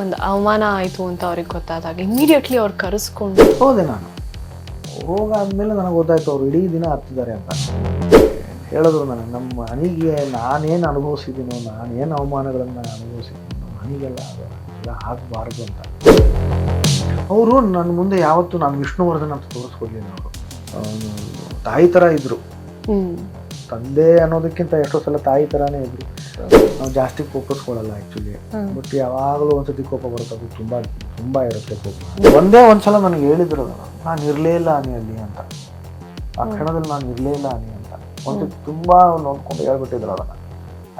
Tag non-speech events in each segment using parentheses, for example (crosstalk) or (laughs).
ಒಂದು ಅವಮಾನ ಆಯಿತು ಅಂತ ಅವ್ರಿಗೆ ಗೊತ್ತಾದಾಗ ಇಮಿಡಿಯೇಟ್ಲಿ ಅವ್ರು ಕರೆಸ್ಕೊಂಡು. ಹೋದೆ ನಾನು. ಹೋಗಾದ್ಮೇಲೆ ನನಗೆ ಗೊತ್ತಾಯ್ತು ಅವ್ರು ಇಡೀ ದಿನ ಹತ್ತಿದ್ದಾರೆ ಅಂತ. ಹೇಳಿದ್ರು ನನಗೆ ನಮ್ಮ ಮನೆಗೆ ನಾನೇನು ಅನುಭವಿಸಿದ್ದೀನೋ ನಾನೇನು ಅವಮಾನಗಳನ್ನು ಅನುಭವಿಸಿದ್ದೀನೋ ಅದು ಎಲ್ಲ ಆಗಬಾರ್ದು ಅಂತ. ಅವರು ನನ್ನ ಮುಂದೆ ಯಾವತ್ತೂ ನಾನು ವಿಷ್ಣುವರ್ಧನ್ ಅಂತ ತೋರಿಸ್ಕೊಡ್ಲಿಲ್ಲ ಅವರು. ತಾಯಿ ಥರ ಇದ್ದರು ತಂದೆ ಅನ್ನೋದಕ್ಕಿಂತ ಎಷ್ಟೋ ಸಲ ತಾಯಿ ಥರನೇ ಇದ್ರು. ನಾವು ಜಾಸ್ತಿ ಕೊಡಲ್ಲ ಆ್ಯಕ್ಚುಲಿ. ಬಟ್ ಯಾವಾಗಲೂ ಒಂದ್ಸತಿ ಕೋಪ ಬರುತ್ತೆ ತುಂಬಾ ತುಂಬ ತುಂಬ ಇರುತ್ತೆ ಕೋಪ. ಒಂದೇ ಒಂದ್ಸಲ ನನಗೆ ಹೇಳಿದ್ರು ನಾನು ಇರಲೇ ಇಲ್ಲ ಅನಿ ಅಲ್ಲಿ ಅಂತ. ಆ ಕ್ಷಣದಲ್ಲಿ ನಾನು ಇರಲೇ ಇಲ್ಲ ಅನಿ ಅಂತ. ಒಂದು ತುಂಬ ನೋಡ್ಕೊಂಡು ಹೇಳ್ಬಿಟ್ಟಿದ್ರು ಅದನ್ನು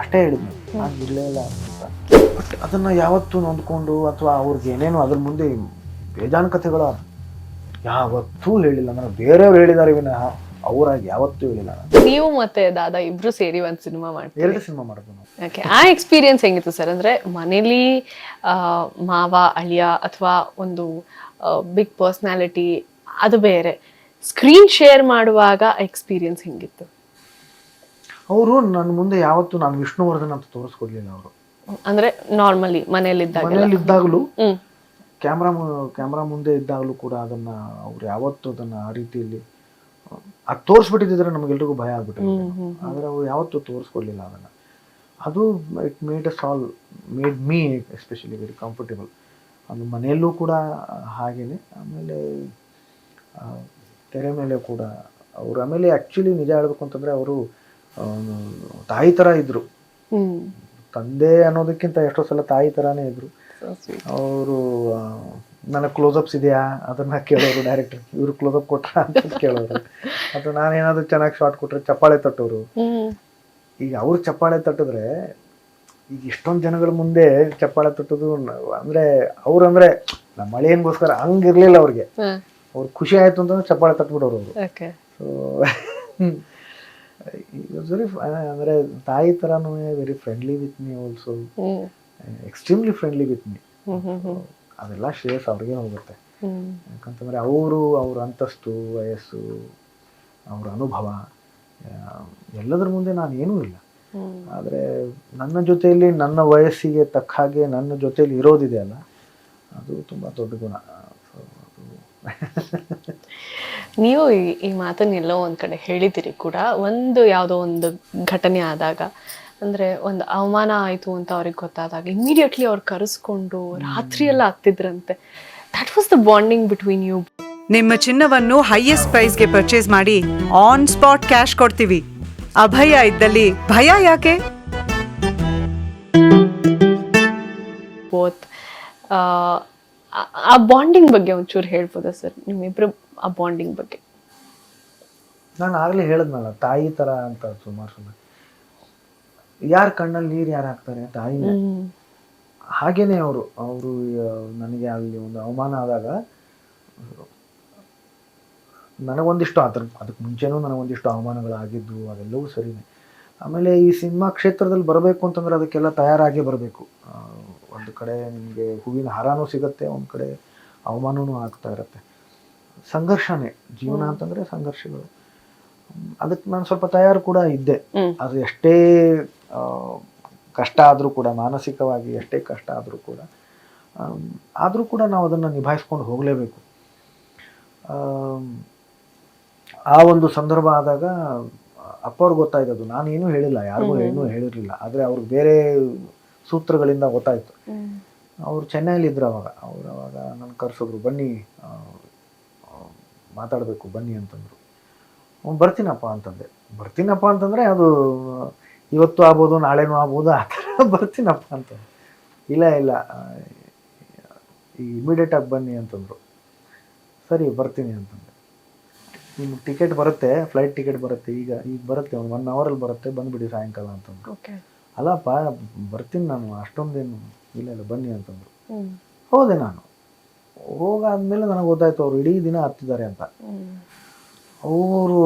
ಅಷ್ಟೇ ಹೇಳಿದ್ನು ನಾನು ಇರಲೇ ಇಲ್ಲ ಅಂತ. ಬಟ್ ಅದನ್ನು ಯಾವತ್ತೂ ನೋಡ್ಕೊಂಡು ಅಥವಾ ಅವ್ರಿಗೆ ಏನೇನು ಅದ್ರ ಮುಂದೆ ಬೇಜಾನ್ ಕಥೆಗಳು ಯಾವತ್ತೂ ಹೇಳಿಲ್ಲ. ನಾನು ಬೇರೆಯವ್ರು ಹೇಳಿದ್ದಾರೆ ವಿನಃ. ಅವರಾಗಿ ಯಾವತ್ತೂ ಇಲ್ಲ. ನೀವು ಮತ್ತೆ ದಾದಾ ಇಬ್ರು ಸೇರಿ ಒಂದ್ ಸಿನಿಮಾ ಮಾಡ್ತೀವಿ ಎರಡು ಸಿನಿಮಾ ಮಾಡಿದ್ರು ನಾವು. ಓಕೆ ಆ ಎಕ್ಸ್ಪೀರಿಯನ್ಸ್ ಹೆಂಗಿತ್ತು ಸರ್ ಅಂದ್ರೆ ಮನೇಲಿ ಆ, ಮಾವ ಅಳಿಯ ಅಥವಾ ಒಂದು ಬಿಗ್ ಪರ್ಸನಾಲಿಟಿ ಅದು ಬೇರೆ. ಸ್ಕ್ರೀನ್ ಶೇರ್ ಮಾಡುವಾಗ ಎಕ್ಸ್ಪೀರಿಯನ್ಸ್ ಹೆಂಗಿತ್ತು? ಅವರು ನನ್ನ ಮುಂದೆ ಯಾವತ್ತೂ ನಾನು ವಿಷ್ಣುವರ್ಧನ್ ಅಂತ ತೋರಿಸ್ಕೊಡ್ಲಿಲ್ಲ ಅವರು. ಅಂದ್ರೆ ನಾರ್ಮಲಿ ಮನೆಯಲ್ಲಿ ಮನೇಲಿ ಇದ್ದಾಗಲೂ ಹ್ಮ್. ಕ್ಯಾಮ್ರಾ ಕ್ಯಾಮ್ರಾ ಮುಂದೆ ಇದ್ದಾಗಲೂ ಕೂಡ ಅದನ್ನ ಅವ್ರು ಯಾವತ್ತೂ ಅದನ್ನ ಆ ರೀತಿಯಲ್ಲಿ ಅದು ತೋರಿಸ್ಬಿಟ್ಟಿದ್ರೆ ನಮಗೆಲ್ರಿಗೂ ಭಯ ಆಗ್ಬಿಟ್ಟು ಆದ್ರೆ ಅವ್ರು ಯಾವತ್ತೂ ತೋರಿಸ್ಕೊಡ್ಲಿಲ್ಲ ಅದನ್ನ. ಅದು it made us all made me especially very comfortable ಅದು ಮನೆಯಲ್ಲೂ ಕೂಡ ಹಾಗೇನೆ ಆಮೇಲೆ ತೆರೆ ಮೇಲೆ ಕೂಡ ಅವರು ಆಮೇಲೆ ಆ್ಯಕ್ಚುಲಿ ನಿಜ ಹೇಳ್ಬೇಕು ಅಂತಂದರೆ ಅವರು ತಾಯಿ ಥರ ಇದ್ದರು ತಂದೆ ಅನ್ನೋದಕ್ಕಿಂತ ಎಷ್ಟೋ ಸಲ ತಾಯಿ ಥರನೇ sweet. ಅವರು ನನಗೆ ಕ್ಲೋಸಪ್ಸ್ ಇದೆಯಾ? ಅದನ್ನ ಕೇಳೋರು ಡೈರೆಕ್ಟರ್ ಇವರು ಕ್ಲೋಸಪ್ ಕೊಟ್ರ ಅಂತ ಕೇಳೋರು. ಅಥವಾ ನಾನೇನಾದ್ರು ಚೆನ್ನಾಗಿ ಶಾರ್ಟ್ ಕೊಟ್ರೆ ಚಪ್ಪಾಳೆ ತಟ್ಟೋರು. ಈಗ ಅವ್ರು ಚಪ್ಪಾಳೆ ತಟ್ಟಿದ್ರೆ ಈಗ ಇಷ್ಟೊಂದು ಜನಗಳ ಮುಂದೆ ಚಪ್ಪಾಳೆ ತಟ್ಟೋದು ಅಂದ್ರೆ ಅವ್ರು ಅಂದ್ರೆ ನಮ್ಮ ಮಳೆಯನ್ಗೋಸ್ಕರ ಹಂಗಿರ್ಲಿಲ್ಲ ಅವ್ರಿಗೆ. ಅವ್ರ ಖುಷಿ ಆಯ್ತು ಅಂತಂದ್ರೆ ಚಪ್ಪಾಳೆ ತಟ್ಬಿಡೋರು ಅವರು. ಸೊ ವೆರಿ ಅಂದರೆ ತಾಯಿ ಥರನೂ very friendly with me also extremely friendly with me ಅದೆಲ್ಲ ಶ್ರೇಯಸ್ ಅವ್ರಿಗೆ ಹೋಗುತ್ತೆ. ಯಾಕಂತಂದರೆ ಅವರು ಅವ್ರ ಅಂತಸ್ತು ವಯಸ್ಸು ಅವ್ರ ಅನುಭವ ಎಲ್ಲದರ ಮುಂದೆ ನಾನು ಏನೂ ಇಲ್ಲ. ಆದರೆ ನನ್ನ ಜೊತೆಯಲ್ಲಿ ನನ್ನ ವಯಸ್ಸಿಗೆ ತಕ್ಕ ಹಾಗೆ ನನ್ನ ಜೊತೆಯಲ್ಲಿ ಇರೋದಿದೆಯಲ್ಲ ಅದು ತುಂಬ ದೊಡ್ಡ ಗುಣ. (laughs) ನೀವು ಈ- ಮಾತನ್ನೆಲ್ಲೋ ಒಂದು ಒಂದ್ ಕಡೆ ಹೇಳಿದಿರಿ ಕೂಡ. ಒಂದು ಯಾವುದೋ ಒಂದು ಘಟನೆ ಆದಾಗ ಅಂದ್ರೆ ಒಂದು ಅವಮಾನ ಆಯಿತು ಅಂತ ಅವ್ರಿಗೆ ಗೊತ್ತಾದಾಗ ಇಮಿಡಿಯೇಟ್ಲಿ ಅವ್ರು ಕರೆಸ್ಕೊಂಡು ರಾತ್ರಿಯೆಲ್ಲ ಆಗ್ತಿದ್ರಂತೆ ಹತ್ತಿದ್ರಂತೆ. That was the bonding between you ನಿಮ್ಮ ಚಿನ್ನವನ್ನು ಹೈಯೆಸ್ಟ್ ಪ್ರೈಸ್ಗೆ ಪರ್ಚೇಸ್ ಮಾಡಿ ಆನ್ ಸ್ಪಾಟ್ ಕ್ಯಾಶ್ ಕೊಡ್ತೀವಿ. ಅಭಯ ಇದ್ದಲ್ಲಿ ಭಯ ಯಾಕೆ? ಬೋತ್ ಆ ಬಾಂಡಿಂಗ್ ಬಗ್ಗೆ ಒಂಚೂರು ಹೇಳ್ಬೋದಾ ಸರ್? ನಿಮ್ಮಿಬ್ರು ಆ ಬಾಂಡಿಂಗ್ ಬಗ್ಗೆ. ನಾನು ಆಗಲೇ ಹೇಳಿದ್ನಲ್ಲ ತಾಯಿ ಥರ ಅಂತ ಸುಮಾರು ಸಲ. ಯಾರ ಕಣ್ಣಲ್ಲಿ ನೀರು ಯಾರು ಹಾಕ್ತಾರೆ? ತಾಯಿ ಹಾಗೇನೆ ಅವರು ಅವರು ನನಗೆ ಅಲ್ಲಿ ಒಂದು ಅವಮಾನ ಆದಾಗ ನನಗೊಂದಿಷ್ಟು ಅದ್ರ ಅದಕ್ಕೆ ಮುಂಚೆನೂ ನನಗೊಂದಿಷ್ಟು ಅವಮಾನಗಳಾಗಿದ್ದು ಅದೆಲ್ಲವೂ ಸರಿನೇ. ಆಮೇಲೆ ಈ ಸಿನಿಮಾ ಕ್ಷೇತ್ರದಲ್ಲಿ ಬರಬೇಕು ಅಂತಂದ್ರೆ ಅದಕ್ಕೆಲ್ಲ ತಯಾರಾಗಿ ಬರಬೇಕು. ಒಂದು ಕಡೆ ನಿಮಗೆ ಹೂವಿನ ಹಾರನೂ ಸಿಗುತ್ತೆ ಒಂದು ಕಡೆ ಅವಮಾನನೂ ಆಗ್ತಾ ಇರುತ್ತೆ. ಸಂಘರ್ಷನೇ ಜೀವನ ಅಂತಂದರೆ ಸಂಘರ್ಷಗಳು. ಅದಕ್ಕೆ ನಾನು ಸ್ವಲ್ಪ ತಯಾರು ಕೂಡ ಇದ್ದೆ. ಅದು ಎಷ್ಟೇ ಕಷ್ಟ ಆದರೂ ಕೂಡ ಮಾನಸಿಕವಾಗಿ ಎಷ್ಟೇ ಕಷ್ಟ ಆದರೂ ಕೂಡ ಆದರೂ ಕೂಡ ನಾವು ಅದನ್ನು ನಿಭಾಯಿಸ್ಕೊಂಡು ಹೋಗಲೇಬೇಕು. ಆ ಒಂದು ಸಂದರ್ಭ ಆದಾಗ ಅಪ್ಪ ಅವ್ರಿಗೆ ಗೊತ್ತಾಯ್ತದು. ನಾನು ಏನೂ ಹೇಳಿಲ್ಲ ಯಾರಿಗೂ ಏನೂ ಹೇಳಿರಲಿಲ್ಲ. ಆದರೆ ಅವ್ರಿಗೆ ಬೇರೆ ಸೂತ್ರಗಳಿಂದ ಗೊತ್ತಾಯಿತು. ಅವರು ಚೆನ್ನೈಲಿ ಇದ್ರು ಅವಾಗ. ಅವ್ರು ಅವಾಗ ನನ್ನ ಕರೆಸಿದ್ರು ಬನ್ನಿ ಮಾತಾಡಬೇಕು ಬನ್ನಿ ಅಂತಂದರು. ಬರ್ತೀನಪ್ಪ ಅಂತಂದೆ. ಬರ್ತೀನಪ್ಪ ಅಂತಂದರೆ ಅದು ಇವತ್ತು ಆಗ್ಬೋದು ನಾಳೆನೂ ಆಗ್ಬೋದು ಆ ಥರ (laughs) ಬರ್ತೀನಪ್ಪ ಅಂತ. ಇಲ್ಲ ಇಲ್ಲ. ಈ ಇಮಿಡಿಯೇಟಾಗಿ ಬನ್ನಿ ಅಂತಂದರು. ಸರಿ ಬರ್ತೀನಿ ಅಂತಂದೆ ನಿಮ್ಗೆ ಟಿಕೆಟ್ ಬರುತ್ತೆ ಫ್ಲೈಟ್ ಟಿಕೆಟ್ ಬರುತ್ತೆ ಈಗ ಈಗ ಬರುತ್ತೆ ಒಂದು ಒನ್ ಅವರಲ್ಲಿ ಬರುತ್ತೆ ಬಂದುಬಿಡಿ ಸಾಯಂಕಾಲ ಅಂತಂದರು. ಅಲ್ಲಪ್ಪ ಬರ್ತೀನಿ ನಾನು ಅಷ್ಟೊಂದೇನು ಇಲ್ಲ ಇಲ್ಲ ಬನ್ನಿ ಅಂತಂದರು. ಹೋದೆ ನಾನು. ಹೋಗಾದ್ಮೇಲೆ ನನಗೆ ಗೊತ್ತಾಯ್ತು ಅವರು ಇಡೀ ದಿನ ಹತ್ತಿದ್ದಾರೆ ಅಂತ. ಅವರು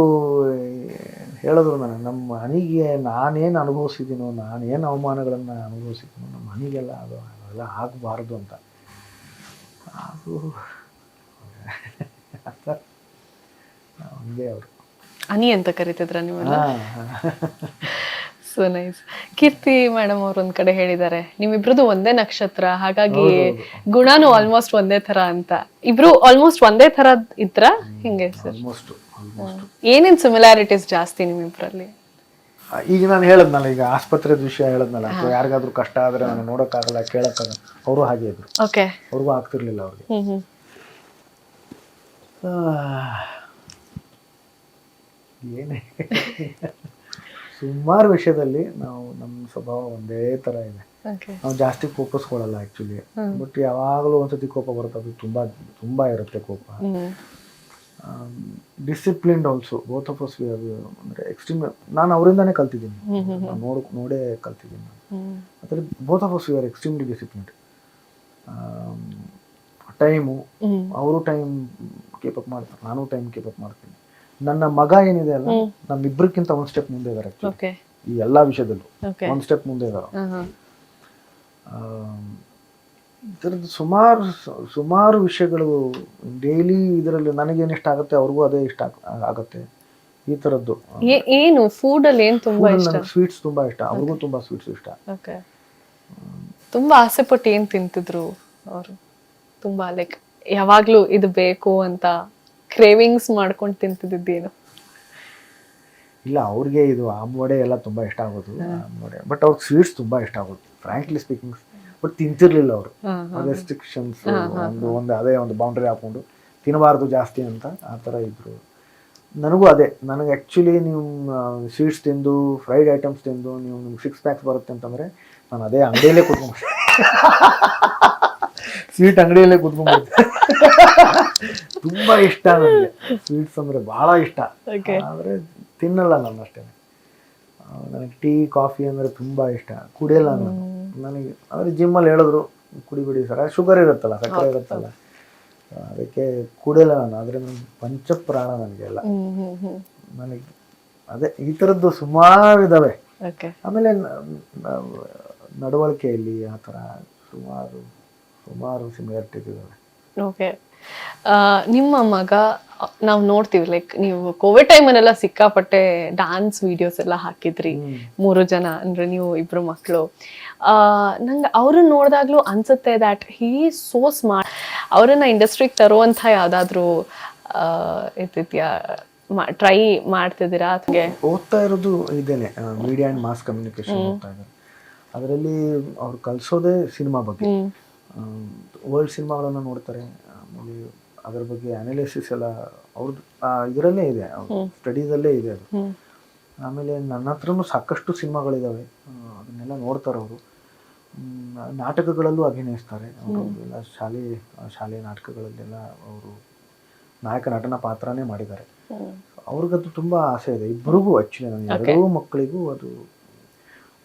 ಹೇಳಿದ್ರು ನನಗೆ ನಮ್ಮ ಮನೆಗೆ ನಾನೇನು ಅನುಭವಿಸಿದ್ದೀನೋ ನಾನೇನು ಅವಮಾನಗಳನ್ನು ಅನುಭವಿಸಿದ್ದೀನೋ ನಮ್ಮ ಮನೆಗೆಲ್ಲ ಅದು ಅದೆಲ್ಲ ಆಗಬಾರ್ದು ಅಂತ. ಅದು ಒಂದೇ ಅವರು. ಅನಿ ಅಂತ ಕರಿತಿದ್ರ ಹಾಂ. ಸೊ ನೈಸ್ ಕೀರ್ತಿ ಮೇಡಮ್ ಅವ್ರ ಒಂದ್ ಕಡೆ ಹೇಳಿದ್ದಾರೆ ನಿಮ್ಮಿಬ್ರದ್ದು ಒಂದೇ ನಕ್ಷತ್ರ ಹಾಗಾಗಿ ಗುಣನೂ ಆಲ್ಮೋಸ್ಟ್ ಒಂದೇ ತರ ಅಂತ. ಇಬ್ರು ಆಲ್ಮೋಸ್ಟ್ ಒಂದೇ ತರ ಇದ್ರ? ಹಿಂಗೆ ಸರ್. ಆಲ್ಮೋಸ್ಟ್ ಏನೇನ್ ಸಿಮಿಲಾರಿಟೀಸ್ ಜಾಸ್ತಿ ನಿಮ್ಮಿಬ್ಬರಲ್ಲಿ ಈಗ ನಾನು ಹೇಳದ್ನಲ್ಲ ಈಗ ಆಸ್ಪತ್ರೆದ ವಿಷಯ ಹೇಳದ್ನಲ್ಲ ಅಥವಾ ಯಾರಿಗಾದ್ರೂ ಕಷ್ಟ ಆದ್ರೆ ನಾನು ನೋಡೋಕ್ಕಾಗಲ್ಲ ಕೇಳೋಕ್ಕಾಗಲ್ಲ ಅವರು ಹಾಗೆ ಇದ್ರು. ಓಕೆ. ಅವ್ರಿಗೂ ಆಗ್ತಿರ್ಲಿಲ್ಲ ಅವ್ರಿಗೆ. ಏನೇ. ಸುಮಾರು ವಿಷಯದಲ್ಲಿ ನಾವು ನಮ್ಮ ಸ್ವಭಾವ ಒಂದೇ ಥರ ಇದೆ. ನಾವು ಜಾಸ್ತಿ ಕೋಪಿಸ್ಕೊಳ್ಳಲ್ಲ ಆ್ಯಕ್ಚುಲಿ ಬಟ್ ಯಾವಾಗಲೂ ಒಂದ್ಸತಿ ಕೋಪ ಬರುತ್ತೆ ಅದು ತುಂಬ ತುಂಬ ಇರುತ್ತೆ ಕೋಪ. Disciplined also both of us ಅಂದರೆ ಎಕ್ಸ್ಟ್ರೀಮ್ ನಾನು ಅವರಿಂದಾನೇ ಕಲ್ತಿದ್ದೀನಿ. ನೋಡ್ ನೋಡೇ ಕಲ್ತಿದ್ದೀನಿ. ನಾನು ಅದರ both of us we are extremely disciplined time ಅವರು ಟೈಮ್ ಕೀಪ್ ಅಪ್ ಮಾಡ್ತಾರೆ ನಾನು ಟೈಮ್ ಕೀಪ್ ಅಪ್ ಮಾಡ್ತೀನಿ. ನನ್ನ ಮಗ ಏನಿದೆ ಅಲ್ಲ ನಮ್ಮಿಬ್ಬರಿಗಿಂತ ಒಂದು ಸ್ಟೆಪ್ ಮುಂದೆ ಇದ್ದಾರೆ. ಈ ಎಲ್ಲ ವಿಷಯದಲ್ಲೂ. ಒಂದು ಸ್ಟೆಪ್ ಮುಂದೆ ಇದ್ದಾರೆ ಇದರದ್ದು ಸುಮಾರು ಸುಮಾರು ವಿಷಯಗಳು ಡೈಲಿ ಇದರಲ್ಲಿ ನನಗೇನು ಇಷ್ಟ ಆಗುತ್ತೆ ಅವ್ರಿಗೂ ಅದೇ ಇಷ್ಟ ಆಗ್- ಆಗುತ್ತೆ. ಈ ಥರದ್ದು ಏ- ಏನು? ಫುಡ್ ಅಲ್ಲಿ ಏನ್ ತುಂಬಾ ಇಷ್ಟ? ಸ್ವೀಟ್ಸ್ ತುಂಬಾ ಇಷ್ಟ. ಅವ್ರಿಗೂ ತುಂಬಾ ಸ್ವೀಟ್ಸ್ ಇಷ್ಟ. ಓಕೆ ತುಂಬಾ ಆಸೆ ಪಟ್ಟು ಏನ್ ತಿಂತಿದ್ರು ಅವರು? ತುಂಬಾ ಲೈಕ್ ಯಾವಾಗ್ಲೂ ಇದು ಬೇಕು ಅಂತ ಕ್ರೇವಿಂಗ್ಸ್ ಮಾಡ್ಕೊಂಡು ತಿಂತಿದ್ದೇನು ಇಲ್ಲ ಅವ್ರಿಗೆ ಇದು ಆಂಬೊಡೆ ಎಲ್ಲ ತುಂಬಾ ಇಷ್ಟ ಆಗೋದು ಆಂಬೊಡೆ ಬಟ್ ಅವ್ರಿಗೆ ಸ್ವೀಟ್ಸ್ ತುಂಬಾ ಇಷ್ಟ ಆಗೋದು ಫ್ರಾಂಕ್ಲಿ ಸ್ಪೀಕಿಂಗ್ ಬಟ್ ತಿಂತಿರ್ಲಿಲ್ಲ ಅವರು. ರೆಸ್ಟ್ರಿಕ್ಷನ್ಸ್ ಒಂದು ಒಂದು ಅದೇ ಒಂದು ಬೌಂಡ್ರಿ ಹಾಕೊಂಡು ತಿನ್ನಬಾರ್ದು ಜಾಸ್ತಿ ಅಂತ ಆ ಥರ ಇದ್ರು. ನನಗೂ ಅದೇ. ನನಗೆ ಆ್ಯಕ್ಚುಲಿ ನೀವು ಸ್ವೀಟ್ಸ್ ತಿಂದು ಫ್ರೈಡ್ ಐಟಮ್ಸ್ ತಿಂದು ನೀವು ನಿಮ್ಗೆ ಸಿಕ್ಸ್ ಪ್ಯಾಕ್ಸ್ ಬರುತ್ತೆ ಅಂತಂದರೆ ನಾನು ಅದೇ ಅಂಗಡಿಯಲ್ಲೇ ಕುತ್ಕೊಂಡು ಸ್ವೀಟ್ ಅಂಗಡಿಯಲ್ಲೇ ಕೂತ್ಕೊಂಡ್ಬಿಡ್ತೀನಿ. (laughs) ತುಂಬ ಇಷ್ಟ ನನಗೆ ಸ್ವೀಟ್ಸ್ ಅಂದರೆ ಭಾಳ ಇಷ್ಟ. ಆದರೆ ತಿನ್ನಲ್ಲ ನಾನು ಅಷ್ಟೇ ನನಗೆ ಟೀ ಕಾಫಿ ಅಂದರೆ ತುಂಬ ಇಷ್ಟ. ಕುಡಿಯಲ್ಲ ನಾನು. ನನಗೆ ಅಂದರೆ ಜಿಮ್ಮಲ್ಲಿ ಹೇಳಿದ್ರು ಕುಡಿಬಿಡಿ ಸರ. ಶುಗರ್ ಇರುತ್ತಲ್ಲ ಸಕ್ಕರೆ ಇರುತ್ತಲ್ಲ. ಅದಕ್ಕೆ ಕುಡಿಯಲ್ಲ ನಾನು ಆದರೆ ನನ್ನ ಪಂಚಪ್ರಾಣ ನನಗೆಲ್ಲ ನನಗೆ ಅದೇ ಈ ಥರದ್ದು ಸುಮಾರು ಇದ್ದಾವೆ ಆಮೇಲೆ ನಡವಳಿಕೆಯಲ್ಲಿ ಆ ಥರ ಸುಮಾರು ಸುಮಾರು ಸಿಮಿಲಾರಿಟೀಸ್ ಇದ್ದಾವೆ ಓಕೆ. ನಿಮ್ಮ ಮಗ ನಾವು ನೋಡ್ತೀವಿ ಲೈಕ್ ನೀವು ಕೋವಿಡ್ ಟೈಮಲ್ಲೆಲ್ಲ ಸಿಕ್ಕಾಪಟ್ಟೆ ಡಾನ್ಸ್ ವಿಡಿಯೋಸ್ ಎಲ್ಲ ಹಾಕಿದ್ರಿ. ಮೂರು ಜನ ಅಂದ್ರೆ ನೀವು ಇಬ್ರು ಮಕ್ಕಳು ನಂಗೆ ಅವ್ರನ್ನ ನೋಡಿದಾಗ್ಲೂ ಅನ್ಸುತ್ತೆ ದ್ಯಾಟ್ ಹೀ ಸೋ ಸ್ಮಾರ್ಟ್ ಅವರನ್ನ ಇಂಡಸ್ಟ್ರಿಗೆ ತರುವಂತ ಯಾವ್ದಾದ್ರು ಇರ್ತಿದ್ಯಾ ಟ್ರೈ ಮಾಡ್ತಿದ್ದೀರಾ ಅದಕ್ಕೆ ಓದ್ತಾ ಇರೋದು ಇದೇನೆ ಮೀಡಿಯಾ ಅಂಡ್ ಮಾಸ್ ಕಮ್ಯುನಿಕೇಶನ್ ಓದ್ತಾ ಇದ್ದಾರೆ. ಅದರಲ್ಲಿ ಅವ್ರು ಕಲಿಸೋದೇ ಸಿನಿಮಾ ಬಗ್ಗೆ. ವರ್ಲ್ಡ್ ಸಿನಿಮಾಗಳನ್ನು ನೋಡ್ತಾರೆ. ಅದರ ಬಗ್ಗೆ ಅನಾಲಿಸಿಸ್ ಎಲ್ಲ ಅವ್ರದ್ದು ಇದರಲ್ಲೇ ಇದೆ. ಸ್ಟಡೀಸಲ್ಲೇ ಇದೆ ಅದು. ಆಮೇಲೆ ನನ್ನ ಹತ್ರನೂ ಸಾಕಷ್ಟು ಸಿನಿಮಾಗಳಿದ್ದಾವೆ ಅದನ್ನೆಲ್ಲ ನೋಡ್ತಾರೆ ಅವರು. ನಾಟಕಗಳಲ್ಲೂ ಅಭಿನಯಿಸ್ತಾರೆ. ಅವರು ಎಲ್ಲ ಶಾಲೆ ಶಾಲೆಯ ಶಾಲೆ ನಾಟಕಗಳಲ್ಲೆಲ್ಲ ಅವರು ನಾಯಕ ನಟನ ಪಾತ್ರನೇ ಮಾಡಿದ್ದಾರೆ. ಅವ್ರಿಗದು ತುಂಬ ಆಸೆ ಇದೆ. ಇಬ್ಬರಿಗೂ ಆ್ಯಕ್ಚುಲಿ ನನ್ನ ಎರಡೂ ಮಕ್ಕಳಿಗೂ ಅದು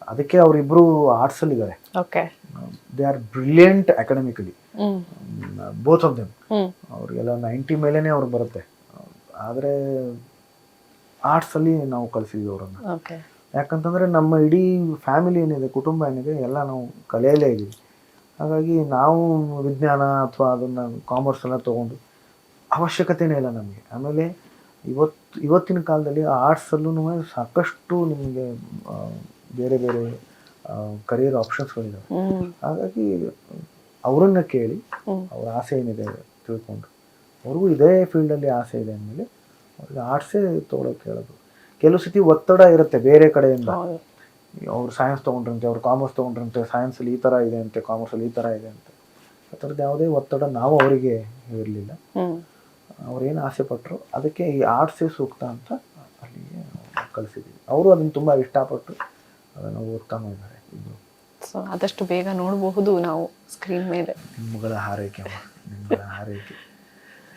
ಅದಕ್ಕೆ ಅವರಿಬ್ಬರು ಆರ್ಟ್ಸಲ್ಲಿದ್ದಾರೆ. Okay. They are brilliant academically both of them ಅವ್ರಿಗೆಲ್ಲ ನೈಂಟಿ ಮೇಲೇ ಅವ್ರು ಬರುತ್ತೆ. ಆದರೆ ಆರ್ಟ್ಸಲ್ಲಿ ನಾವು ಕಲಿಸಿದ್ವಿ ಅವರನ್ನು. ಓಕೆ. ಯಾಕಂತಂದರೆ ನಮ್ಮ ಇಡೀ ಫ್ಯಾಮಿಲಿ ಏನಿದೆ ಕುಟುಂಬ ಏನಿದೆ ಎಲ್ಲ ನಾವು ಕಲೆಯಲ್ಲೇ ಇದ್ದೀವಿ. ಹಾಗಾಗಿ ನಾವು ವಿಜ್ಞಾನ ಅಥವಾ ಅದನ್ನು ಕಾಮರ್ಸ್ ಎಲ್ಲ ತೊಗೊಂಡು ಅವಶ್ಯಕತೆನೇ ಇಲ್ಲ ನಮಗೆ. ಆಮೇಲೆ ಇವತ್ತು ಇವತ್ತಿನ ಕಾಲದಲ್ಲಿ ಆರ್ಟ್ಸಲ್ಲೂ ಸಾಕಷ್ಟು ನಿಮಗೆ ಬೇರೆ ಬೇರೆ ಕರಿಯರ್ ಆಪ್ಷನ್ಸ್ಗಳಿದ್ದಾವೆ ಹಾಗಾಗಿ ಅವರನ್ನ ಕೇಳಿ. ಅವ್ರ ಆಸೆ ಏನಿದೆ ತಿಳ್ಕೊಂಡು. ಅವ್ರಿಗೂ ಇದೇ ಫೀಲ್ಡಲ್ಲಿ ಆಸೆ ಇದೆ ಅಂದಮೇಲೆ ಅವ್ರಿಗೆ ಆರ್ಟ್ಸೇ ತೊಗೊಳಕ್ಕೆ ಹೇಳೋದು. ಕೆಲವು ಸತಿ ಒತ್ತಡ ಇರುತ್ತೆ ಬೇರೆ ಕಡೆಯಿಂದ. ಅವ್ರು ಸೈನ್ಸ್ ತೊಗೊಂಡ್ರಂತೆ ಅವ್ರು ಕಾಮರ್ಸ್ ತೊಗೊಂಡ್ರಂತೆ ಸೈನ್ಸಲ್ಲಿ ಈ ಥರ ಇದೆ ಅಂತೆ ಕಾಮರ್ಸಲ್ಲಿ ಈ ಥರ ಇದೆ ಅಂತೆ. ಆ ಥರದ್ದು ಯಾವುದೇ ಒತ್ತಡ ನಾವು ಅವರಿಗೆ ಇರಲಿಲ್ಲ. ಅವ್ರೇನು ಆಸೆ ಪಟ್ಟರು ಅದಕ್ಕೆ ಈ ಆರ್ಟ್ಸೇ ಸೂಕ್ತ ಅಂತ ಅಲ್ಲಿಗೆ ಕಳಿಸಿದ್ದೀವಿ. ಅವರು ಅದನ್ನು ತುಂಬ ಇಷ್ಟಪಟ್ಟು ಅದನ್ನು ಓದ್ತಾನೂ ಇದ್ದಾರೆ ಇದು ಸೊ ಆದಷ್ಟು ಬೇಗ ನೋಡಬಹುದು ನಾವು ಸ್ಕ್ರೀನ್ ಮೇಲೆ. ನಿಮ್ಮಗಳ ಹಾರೈಕೆ ಅಮ್ಮ ನಿಮ್ಮಗಳ ಹಾರೈಕೆ.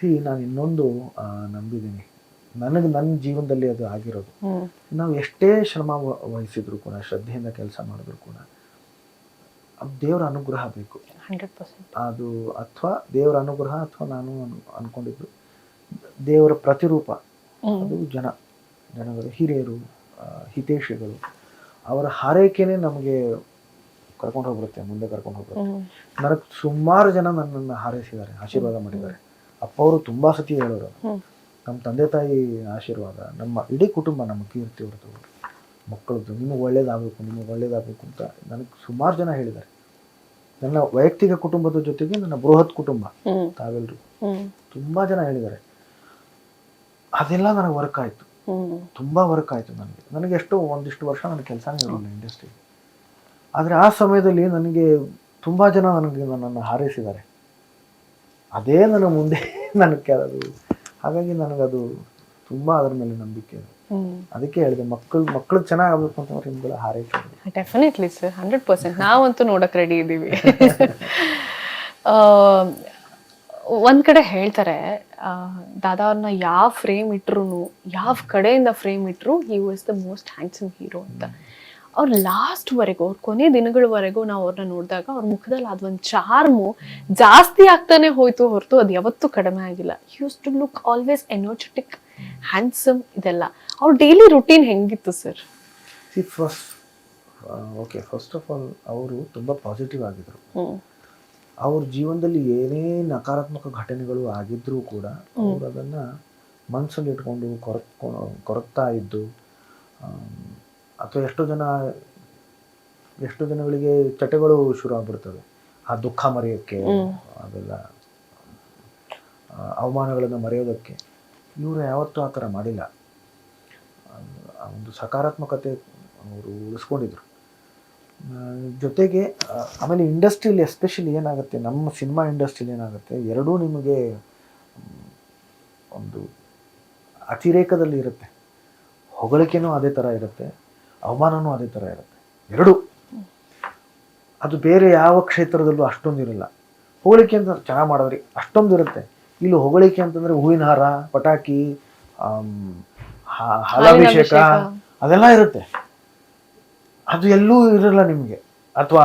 ಸಿ ನಾನು ಇನ್ನೊಂದು ನಂಬಿದ್ದೀನಿ. ನನಗೆ ನನ್ನ ಜೀವನದಲ್ಲಿ ಅದು ಆಗಿರೋದು. ನಾವು ಎಷ್ಟೇ ಶ್ರಮ ವಹಿಸಿದ್ರು ಕೂಡ ಶ್ರದ್ಧೆಯಿಂದ ಕೆಲಸ ಮಾಡಿದ್ರು ಕೂಡ ದೇವರ ಅನುಗ್ರಹ ಬೇಕು. ಅದು ಅಥವಾ ದೇವರ ಅನುಗ್ರಹ ಅಥವಾ ನಾನು ಅನ್- ಅನ್ಕೊಂಡಿದ್ದು ದೇವರ ಪ್ರತಿರೂಪ. ಅದು ಜನ ಜನಗಳು ಹಿರಿಯರು ಆ, ಹಿತೈಷಿಗಳು ಅವರ ಹಾರೈಕೆನೇ ನಮಗೆ ಕರ್ಕೊಂಡು ಹೋಗ್ಬಿಡುತ್ತೆ ಮುಂದೆ ಕರ್ಕೊಂಡು ಹೋಗ್ಬಿಡುತ್ತೆ. ನನಗೆ ಸುಮಾರು ಜನ ನನ್ನನ್ನು ಹಾರೈಸಿದ್ದಾರೆ ಆಶೀರ್ವಾದ ಮಾಡಿದ್ದಾರೆ. ಅಪ್ಪ ಅವರು ತುಂಬ ಸತಿ ಹೇಳೋರು. ನಮ್ಮ ತಂದೆ ತಾಯಿ ಆಶೀರ್ವಾದ ನಮ್ಮ ಇಡೀ ಕುಟುಂಬ ನಮ್ಮ ಕೀರ್ತಿ ಹೊರತು ಮಕ್ಕಳದ್ದು ನಿಮಗೆ ಒಳ್ಳೇದಾಗಬೇಕು ನಿಮಗೆ ಒಳ್ಳೇದಾಗಬೇಕು ಅಂತ ನನಗೆ ಸುಮಾರು ಜನ ಹೇಳಿದ್ದಾರೆ. ನನ್ನ ವೈಯಕ್ತಿಕ ಕುಟುಂಬದ ಜೊತೆಗೆ ನನ್ನ ಬೃಹತ್ ಕುಟುಂಬ ತಾವೆಲ್ಲರೂ ತುಂಬ ಜನ ಹೇಳಿದ್ದಾರೆ. ಅದೆಲ್ಲ ನನಗೆ ವರ್ಕ್ ಆಯಿತು. ತುಂಬ ವರ್ಕ್ ಆಯಿತು ನನಗೆ. ನನಗೆ ಎಷ್ಟು ಒಂದಿಷ್ಟು ವರ್ಷ ನನ್ನ ಕೆಲಸನೇ ಇರಲಿಲ್ಲ ಇಂಡಸ್ಟ್ರಿ ಆದರೆ ಆ ಸಮಯದಲ್ಲಿ ನನಗೆ ತುಂಬ ಜನ ನನಗೆ ನನ್ನನ್ನು ಹಾರೈಸಿದ್ದಾರೆ. ಅದೇ ನನ್ನ ಮುಂದೆ (laughs) ನನಗೆ ಅದು ಹಾಗಾಗಿ ನನಗದು ತುಂಬ ಅದರ ಮೇಲೆ ನಂಬಿಕೆ ಇದೆ. ಅದಕ್ಕೆ ಹೇಳಿದೆ ಮಕ್ಕಳು ಮಕ್ಕಳು ಚೆನ್ನಾಗಬೇಕು ಅಂತಂದ್ರೆ ನಿಮ್ಗೆಲ್ಲ ಹಾರೈಕೆ ಡೆಫಿನೆಟ್ಲಿ ಸರ್ ಹಂಡ್ರೆಡ್ ಪರ್ಸೆಂಟ್ ನಾವಂತೂ ನೋಡಕ್ಕೆ ರೆಡಿ ಇದ್ದೀವಿ (laughs) ಒಂದ್ ಕಡೆ ಹೇಳ್ತಾರೆ ದಾದಾ ಅವ್ರನ್ನ ಯಾವ ಫ್ರೇಮ್ ಇಟ್ರು ಯಾವ ಕಡೆಯಿಂದ ಫ್ರೇಮ್ ಇಟ್ರು he was the most handsome hero ಅಂತ. ಅವ್ರ ಲಾಸ್ಟ್ ವರೆಗೂ ಅವ್ರ ಕೊನೆ ದಿನಗಳವರೆಗೂ ನಾವು ಅವ್ರನ್ನ ನೋಡಿದಾಗ ಅವ್ರ ಮುಖದಲ್ಲಿ ಅದೊಂದು ಚಾರ್ಮು ಜಾಸ್ತಿ ಆಗ್ತಾನೆ ಹೋಯ್ತು ಹೊರತು ಅದು ಯಾವತ್ತೂ ಕಡಿಮೆ ಆಗಿಲ್ಲ. Use to look always energetic handsome ಇದೆಲ್ಲ. ಅವ್ರ ಡೈಲಿ ರುಟೀನ್ ಹೆಂಗಿತ್ತು sir first okay first of all ಅವರು ತುಂಬ ಪಾಸಿಟಿವ್ ಆಗಿದ್ರು. ಅವ್ರ ಜೀವನದಲ್ಲಿ ಏನೇ ನಕಾರಾತ್ಮಕ ಘಟನೆಗಳು ಆಗಿದ್ರೂ ಕೂಡ ಅವ್ರು ಅದನ್ನು ಮನಸ್ಸಲ್ಲಿ ಇಟ್ಕೊಂಡು ಕೊರತ್ಕೊಂಡು ಕೊರಗ್ತಾ ಇದ್ದು ಅಥವಾ ಎಷ್ಟೋ ಜನ ಎಷ್ಟೋ ಜನಗಳಿಗೆ ಚಟಗಳು ಶುರು ಆಗ್ಬಿಡ್ತವೆ. ಆ ದುಃಖ ಮರೆಯೋಕ್ಕೆ ಅದೆಲ್ಲ ಅವಮಾನಗಳನ್ನು ಮರೆಯೋದಕ್ಕೆ. ಇವರು ಯಾವತ್ತೂ ಆ ಥರ ಮಾಡಿಲ್ಲ. ಆ ಒಂದು ಸಕಾರಾತ್ಮಕತೆ ಅವರು ಉಳಿಸ್ಕೊಂಡಿದ್ರು. ಜೊತೆಗೆ ಆಮೇಲೆ ಇಂಡಸ್ಟ್ರಿಯಲ್ಲಿ ಎಸ್ಪೆಷಲಿ ಏನಾಗುತ್ತೆ ನಮ್ಮ ಸಿನಿಮಾ ಇಂಡಸ್ಟ್ರಿಯಲ್ಲಿ ಏನಾಗುತ್ತೆ ಎರಡೂ ನಿಮಗೆ ಒಂದು ಅತಿರೇಕದಲ್ಲಿ ಇರುತ್ತೆ. ಹೊಗಳಿಕೆನೂ ಅದೇ ಥರ ಇರುತ್ತೆ ಅವಮಾನನೂ ಅದೇ ಥರ ಇರುತ್ತೆ. ಎರಡೂ. ಅದು ಬೇರೆ ಯಾವ ಕ್ಷೇತ್ರದಲ್ಲೂ ಅಷ್ಟೊಂದು ಇರಲ್ಲ. ಹೊಗಳಿಕೆ ಅಂತ ಚೆನ್ನಾಗಿ ಮಾಡಿದ್ರಿ ಅಷ್ಟೊಂದು ಇರುತ್ತೆ. ಇಲ್ಲಿ ಹೊಗಳಿಕೆ ಅಂತಂದ್ರೆ ಹೂವಿನ ಹಾರ ಪಟಾಕಿ ಹಾಲಾಭಿಷೇಕ ಅದೆಲ್ಲ ಇರುತ್ತೆ. ಅದು ಎಲ್ಲೂ ಇರಲ್ಲ ನಿಮಗೆ. ಅಥವಾ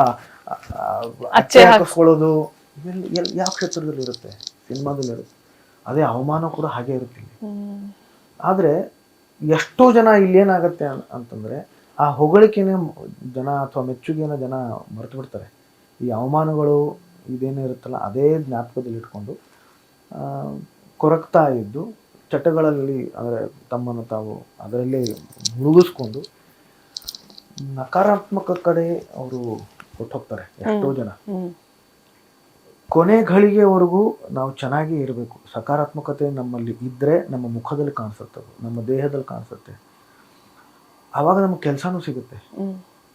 ಅಚ್ಚೆ ಹಾಕಿಸ್ಕೊಳ್ಳೋದು ಇವೆಲ್ಲ ಎಲ್ ಯಾವ ಕ್ಷೇತ್ರದಲ್ಲಿ ಇರುತ್ತೆ? ಸಿನಿಮಾದಲ್ಲಿ ಇರುತ್ತೆ. ಅದೇ ಅವಮಾನ ಕೂಡ ಹಾಗೆ ಇರುತ್ತೆ ಆದರೆ ಎಷ್ಟೋ ಜನ ಇಲ್ಲೇನಾಗತ್ತೆ ಅಂತಂದರೆ ಅಂತಂದ್ರೆ ಆ ಹೊಗಳಿಕೆನೇ ಜನ ಅಥವಾ ಮೆಚ್ಚುಗೆನ ಜನ ಮರೆತು ಬಿಡ್ತಾರೆ. ಈ ಅವಮಾನಗಳು ಇದೇನೇ ಇರುತ್ತಲ್ಲ ಅದೇ ಜ್ಞಾಪಕದಲ್ಲಿ ಇಟ್ಕೊಂಡು ಕೊರಕ್ತಾ ಕೊರಗ್ತಾ ಇದ್ದು ಚಟಗಳಲ್ಲಿ ಅಂದರೆ ತಮ್ಮನ್ನು ತಾವು ಅದರಲ್ಲೇ ಮುಳುಗಿಸ್ಕೊಂಡು ನಕಾರಾತ್ಮಕ ಕಡೆ ಅವರು ಹೊಟ್ಟೋಗ್ತಾರೆ ಎಷ್ಟೋ ಜನ. ಕೊನೆ ಘಳಿಗೆವರೆಗೂ ನಾವು ಚೆನ್ನಾಗಿ ಇರಬೇಕು. ಸಕಾರಾತ್ಮಕತೆ ನಮ್ಮಲ್ಲಿ ಇದ್ದರೆ ನಮ್ಮ ಮುಖದಲ್ಲಿ ಕಾಣಿಸುತ್ತೆ ನಮ್ಮ ದೇಹದಲ್ಲಿ ಕಾಣಿಸುತ್ತೆ. ಆವಾಗ ನಮಗೆ ಕೆಲಸನೂ ಸಿಗುತ್ತೆ.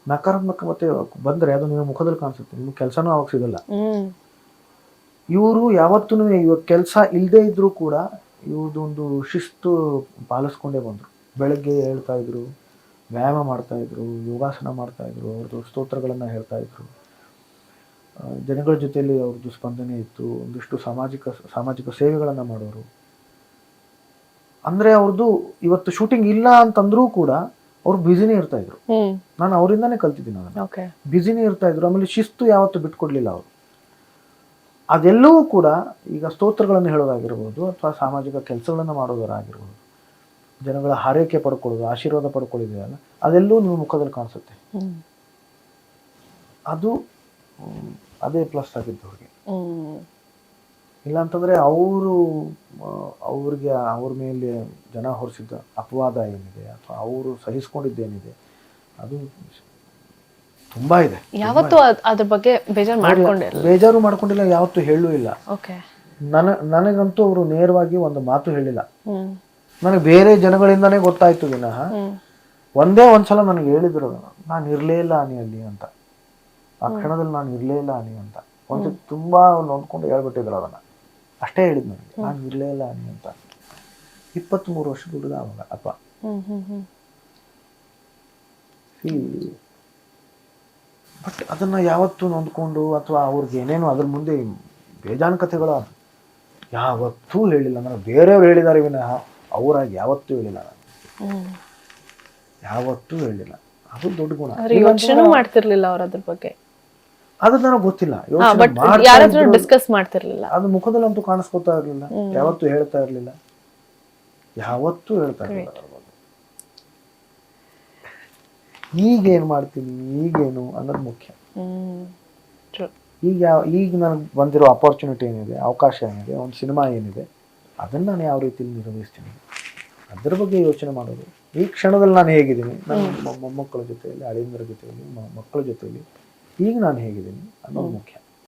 ನಕಾರಾತ್ಮಕ ಮತ್ತೆ ಬಂದರೆ ಅದು ನಿಮ್ಮ ಮುಖದಲ್ಲಿ ಕಾಣಿಸುತ್ತೆ ನಿಮ್ಗೆ ಕೆಲಸನೂ ಅವಾಗ ಸಿಗಲ್ಲ. ಇವರು ಯಾವತ್ತೂ ಇವಾಗ ಕೆಲಸ ಇಲ್ಲದೆ ಇದ್ರೂ ಕೂಡ ಇವ್ರದೊಂದು ಶಿಸ್ತು ಪಾಲಿಸ್ಕೊಂಡೇ ಬಂದರು. ಬೆಳಗ್ಗೆ ಹೇಳ್ತಾ ಇದ್ರು ವ್ಯಾಯಾಮ ಮಾಡ್ತಾ ಇದ್ರು ಯೋಗಾಸನ ಮಾಡ್ತಾ ಇದ್ರು ಅವ್ರದ್ದು ಸ್ತೋತ್ರಗಳನ್ನು ಹೇಳ್ತಾ ಇದ್ರು. ಜನಗಳ ಜೊತೆಯಲ್ಲಿ ಅವ್ರದ್ದು ಸ್ಪಂದನೆ ಇತ್ತು ಒಂದಿಷ್ಟು ಸಾಮಾಜಿಕ ಸಾಮಾಜಿಕ ಸೇವೆಗಳನ್ನು ಮಾಡೋರು. ಅಂದರೆ ಅವ್ರದ್ದು ಇವತ್ತು ಶೂಟಿಂಗ್ ಇಲ್ಲ ಅಂತಂದ್ರೂ ಕೂಡ ಅವ್ರು ಬ್ಯುಸಿನೇ ಇರ್ತಾ ಇದ್ರು. ನಾನು ಅವರಿಂದನೇ ಕಲ್ತಿದ್ದೀನಿ ಅದನ್ನು. ಓಕೆ. ಬ್ಯುಸಿನೇ ಇರ್ತಾ ಇದ್ರು ಆಮೇಲೆ ಶಿಸ್ತು ಯಾವತ್ತೂ ಬಿಟ್ಕೊಡ್ಲಿಲ್ಲ ಅವರು. ಅದೆಲ್ಲವೂ ಕೂಡ ಈಗ ಸ್ತೋತ್ರಗಳನ್ನು ಹೇಳೋದಾಗಿರ್ಬೋದು ಅಥವಾ ಸಾಮಾಜಿಕ ಕೆಲಸಗಳನ್ನು ಮಾಡೋದಾಗಿರ್ಬೋದು ಜನಗಳ ಹಾರೈಕೆ ಪಡ್ಕೊಳ್ಳೋದು ಆಶೀರ್ವಾದ ಪಡ್ಕೊಳ್ಳಿದೆಯಲ್ಲ ಅದೆಲ್ಲೂ ನಿಮ್ಮ ಮುಖದಲ್ಲಿ ಕಾಣಿಸುತ್ತೆ. ಅದು ಅದೇ ಪ್ಲಸ್ ಆಗಿದ್ದು ಅವ್ರಿಗೆ. ಇಲ್ಲಾಂತಂದ್ರೆ ಇಲ್ಲ ಅಂತಂದರೆ ಅವರು ಅವ್ರಿಗೆ ಅವ್ರ ಮೇಲೆ ಜನ ಹೊರಿಸಿದ್ದ ಅಪವಾದ ಏನಿದೆ ಅಥವಾ ಅವರು ಸಹಿಸ್ಕೊಂಡಿದ್ದೇನಿದೆ ಅದು ತುಂಬಾ ಇದೆ. ಯಾವತ್ತು ಅದ್- ಅದ್ರ ಬಗ್ಗೆ ಬೇಜಾರು ಮಾಡ್ಕೊಂಡಿಲ್ಲ. ಬೇಜಾರು ಮಾಡ್ಕೊಂಡಿಲ್ಲ ಯಾವತ್ತೂ ಹೇಳೂ ಇಲ್ಲ. ನನಗಂತೂ ಅವರು ನೇರವಾಗಿ ಒಂದು ಮಾತು ಹೇಳಿಲ್ಲ. ನನಗೆ ಬೇರೆ ಜನಗಳಿಂದನೇ ಗೊತ್ತಾಯ್ತು ವಿನಃ. ಒಂದೇ ಒಂದ್ಸಲ ನನಗೆ ಹೇಳಿದ್ರು ನಾನು ಇರಲೇ ಇಲ್ಲ ಅನಿ ಅಲ್ಲಿ ಅಂತ. ಆ ಕ್ಷಣದಲ್ಲಿ ನಾನು ಇರಲೇ ಇಲ್ಲ ಅನಿ ಅಂತ. ಒಂದು ತುಂಬಾ ನೊಂದ್ಕೊಂಡು ಹೇಳ್ಬಿಟ್ಟಿದ್ರು ಅದನ್ನ ಅಷ್ಟೇ ಹೇಳಿದ್ ನನಗೆ ನಾನು ಇರಲೇ ಇಲ್ಲ ಅನಿ ಅಂತ. ಇಪ್ಪತ್ತ್ಮೂರು ವರ್ಷ ಹುಡುಗ ಅವಾಗ ಅಪ್ಪ. ಬಟ್ ಅದನ್ನ ಯಾವತ್ತೂ ನೊಂದ್ಕೊಂಡು ಅಥವಾ ಅವ್ರಿಗೆ ಏನೇನು ಅದ್ರ ಮುಂದೆ ಬೇಜಾನ್ ಕಥೆಗಳು ಯಾವತ್ತೂ ಹೇಳಿಲ್ಲ ನನಗೆ ಬೇರೆಯವ್ರು ಹೇಳಿದ್ದಾರೆ ವಿನಃ. ಅವರಾಗಿ ಯಾವತ್ತೂ ಹೇಳಿಲ್ಲ ನಾನು. ಯಾವತ್ತೂ ಹೇಳಿಲ್ಲ. ಅದು ದೊಡ್ಡ ಗುಣ. ಯೋಚನೆ ಮಾಡ್ತಿರ್ಲಿಲ್ಲ ಅವ್ರ ಅದ್ರ ಬಗ್ಗೆ. ಅದು ನನಗೆ ಗೊತ್ತಿಲ್ಲ. ಯೋಚನೆ ಡಿಸ್ಕಸ್ ಮಾಡ್ತಿರ್ಲಿಲ್ಲ. ಅದು ಮುಖದಲ್ಲಂತೂ ಕಾಣಿಸ್ಕೊತಾ ಇರಲಿಲ್ಲ. ಯಾವತ್ತೂ ಹೇಳ್ತಾ ಇರಲಿಲ್ಲ. ಯಾವತ್ತೂ ಹೇಳ್ತಾ ಇರಲಿಲ್ಲ ಈಗೇನು ಮಾಡ್ತೀನಿ ಈಗೇನು ಅನ್ನೋದು ಮುಖ್ಯ. ಈಗ ಈಗ ನನಗೆ ಬಂದಿರೋ ಅಪರ್ಚುನಿಟಿ ಏನಿದೆ ಅವಕಾಶ ಏನಿದೆ ಒಂದು ಸಿನಿಮಾ ಏನಿದೆ ಅದನ್ನು ನಾನು ಯಾವ ರೀತಿಯಲ್ಲಿ ನಿರ್ವಹಿಸ್ತೀನಿ? ಅದರ ಬಗ್ಗೆ ಯೋಚನೆ ಮಾಡೋದು. ಈ ಕ್ಷಣದಲ್ಲಿ ನಾನು ಹೇಗಿದ್ದೀನಿ? ನನ್ನ ಮೊಮ್ಮಕ್ಕಳ ಜೊತೆಯಲ್ಲಿ ಅಳಿಯಂದ್ರ ಜೊತೆಯಲ್ಲಿ ಮಕ್ಕಳ ಜೊತೆಯಲ್ಲಿ ಈಗ ನಾನು ಹೇಗಿದ್ದೀನಿ ಅನ್ನೋದು ಮುಖ್ಯ.